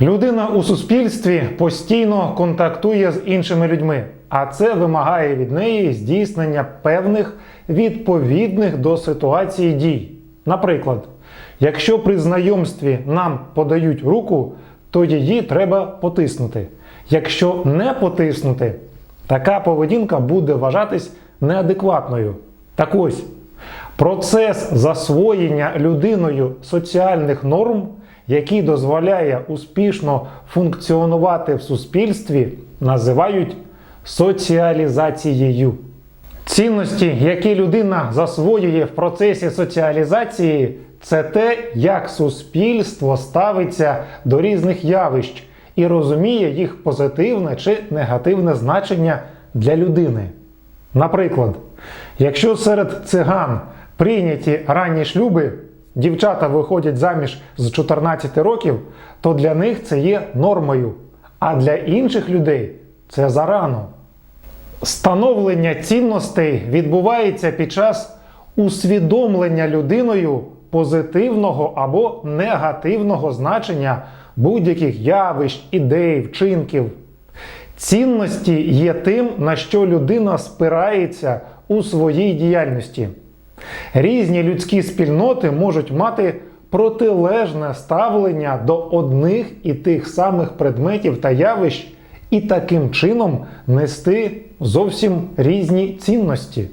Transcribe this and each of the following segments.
Людина у суспільстві постійно контактує з іншими людьми, а це вимагає від неї здійснення певних відповідних до ситуації дій. Наприклад, якщо при знайомстві нам подають руку, то її треба потиснути. Якщо не потиснути, така поведінка буде вважатись неадекватною. Так ось, процес засвоєння людиною соціальних норм, який дозволяє успішно функціонувати в суспільстві, називають соціалізацією. Цінності, які людина засвоює в процесі соціалізації, це те, як суспільство ставиться до різних явищ і розуміє їх позитивне чи негативне значення для людини. Наприклад, якщо серед циган прийняті ранні шлюби, дівчата виходять заміж з 14 років, то для них це є нормою, а для інших людей це зарано. Становлення цінностей відбувається під час усвідомлення людиною позитивного або негативного значення будь-яких явищ, ідей, вчинків. Цінності є тим, на що людина спирається у своїй діяльності. Різні людські спільноти можуть мати протилежне ставлення до одних і тих самих предметів та явищ, і таким чином нести зовсім різні цінності.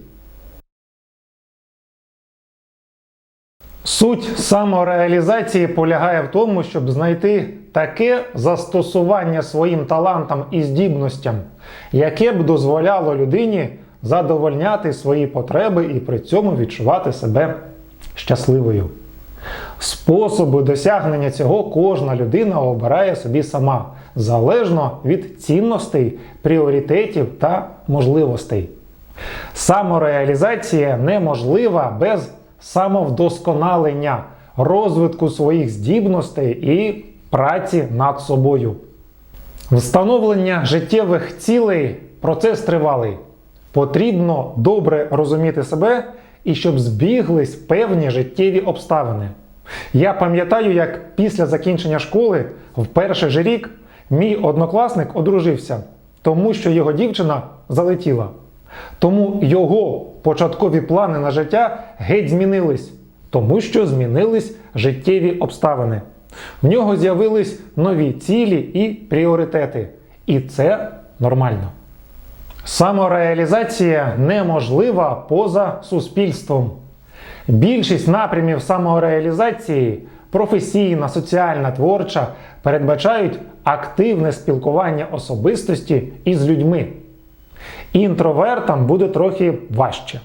Суть самореалізації полягає в тому, щоб знайти таке застосування своїм талантам і здібностям, яке б дозволяло людині задовольняти свої потреби і при цьому відчувати себе щасливою. Способи досягнення цього кожна людина обирає собі сама, залежно від цінностей, пріоритетів та можливостей. Самореалізація неможлива без самовдосконалення, розвитку своїх здібностей і праці над собою. Встановлення життєвих цілей процес тривалий. Потрібно добре розуміти себе і щоб збіглись певні життєві обставини. Я пам'ятаю, як після закінчення школи в перший же рік мій однокласник одружився, тому що його дівчина залетіла. Тому його початкові плани на життя геть змінились, тому що змінились життєві обставини. В нього з'явились нові цілі і пріоритети. І це нормально. Самореалізація неможлива поза суспільством. Більшість напрямів самореалізації професійна, соціальна, творча передбачають активне спілкування особистості із людьми. Інтровертам буде трохи важче.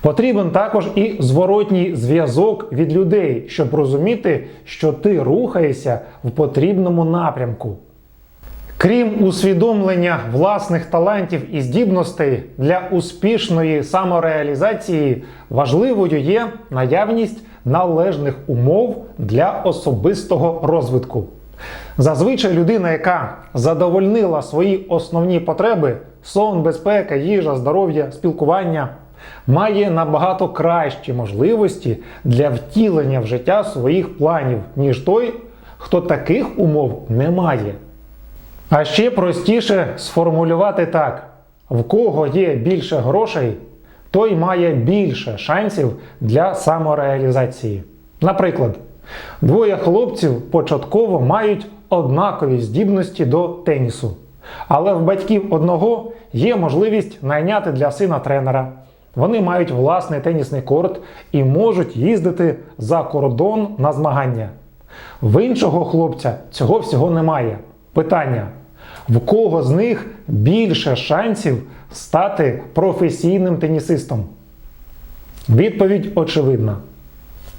Потрібен також і зворотній зв'язок від людей, щоб розуміти, що ти рухаєшся в потрібному напрямку. Крім усвідомлення власних талантів і здібностей для успішної самореалізації, важливою є наявність належних умов для особистого розвитку. Зазвичай людина, яка задовольнила свої основні потреби сон, безпека, їжа, здоров'я, спілкування, має набагато кращі можливості для втілення в життя своїх планів, ніж той, хто таких умов не має. А ще простіше сформулювати так: в кого є більше грошей, той має більше шансів для самореалізації. Наприклад, двоє хлопців початково мають однакові здібності до тенісу, але в батьків одного є можливість найняти для сина тренера. Вони мають власний тенісний корт і можуть їздити за кордон на змагання. В іншого хлопця цього всього немає. Питання: в кого з них більше шансів стати професійним тенісистом? Відповідь очевидна.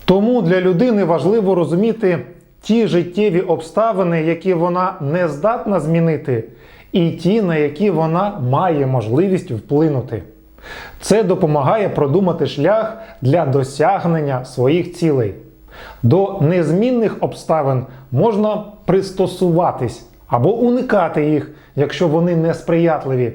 Тому для людини важливо розуміти ті життєві обставини, які вона не здатна змінити, і ті, на які вона має можливість вплинути. Це допомагає продумати шлях для досягнення своїх цілей. До незмінних обставин можна пристосуватись або уникати їх, якщо вони несприятливі.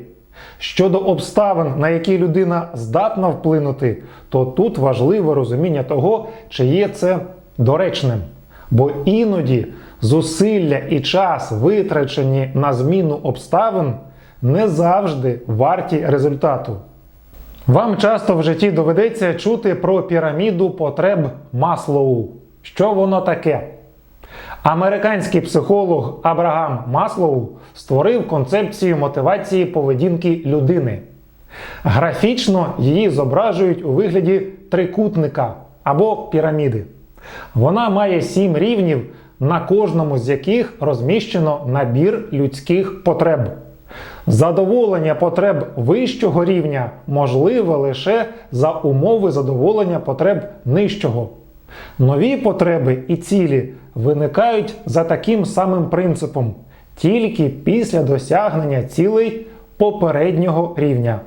Щодо обставин, на які людина здатна вплинути, то тут важливе розуміння того, чи є це доречним. Бо іноді зусилля і час, витрачені на зміну обставин, не завжди варті результату. Вам часто в житті доведеться чути про піраміду потреб Маслоу. Що воно таке? Американський психолог Абрагам Маслоу створив концепцію мотивації поведінки людини. Графічно її зображують у вигляді трикутника або піраміди. Вона має сім рівнів, на кожному з яких розміщено набір людських потреб. Задоволення потреб вищого рівня можливе лише за умови задоволення потреб нижчого. Нові потреби і цілі виникають за таким самим принципом, тільки після досягнення цілей попереднього рівня.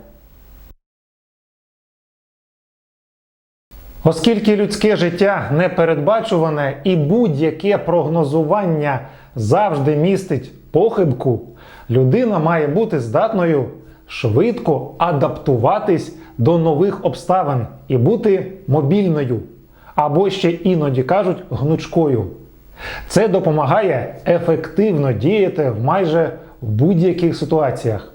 Оскільки людське життя непередбачуване і будь-яке прогнозування завжди містить похибку, людина має бути здатною швидко адаптуватись до нових обставин і бути мобільною, або ще іноді кажуть гнучкою. Це допомагає ефективно діяти в майже будь-яких ситуаціях.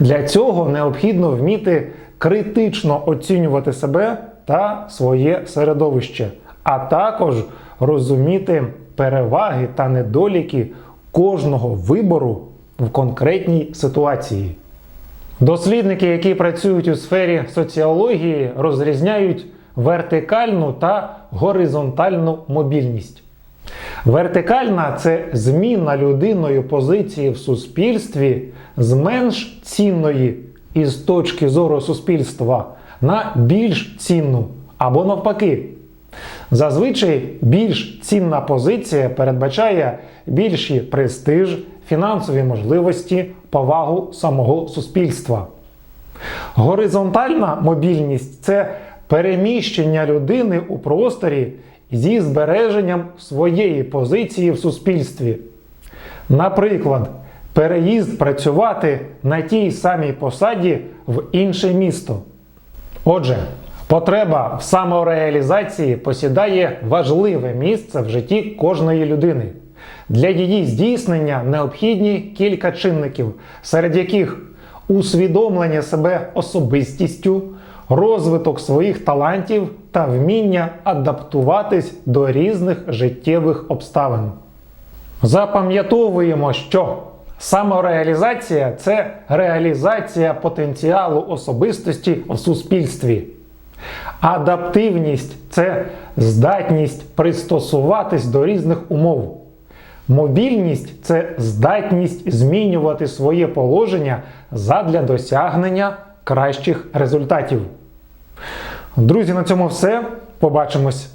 Для цього необхідно вміти критично оцінювати себе та своє середовище, а також розуміти переваги та недоліки кожного вибору в конкретній ситуації. Дослідники, які працюють у сфері соціології, розрізняють вертикальну та горизонтальну мобільність. Вертикальна це зміна людиною позиції в суспільстві з менш цінної із точки зору суспільства на більш цінну або навпаки. Зазвичай більш цінна позиція передбачає більший престиж, фінансові можливості, повагу самого суспільства. Горизонтальна мобільність це переміщення людини у просторі зі збереженням своєї позиції в суспільстві. Наприклад, переїзд працювати на тій самій посаді в інше місто. Отже, потреба в самореалізації посідає важливе місце в житті кожної людини. Для її здійснення необхідні кілька чинників, серед яких усвідомлення себе особистістю, розвиток своїх талантів та вміння адаптуватись до різних життєвих обставин. Запам'ятовуємо, що самореалізація це реалізація потенціалу особистості в суспільстві. Адаптивність це здатність пристосуватись до різних умов. Мобільність це здатність змінювати своє положення задля досягнення кращих результатів. Друзі, на цьому все. Побачимось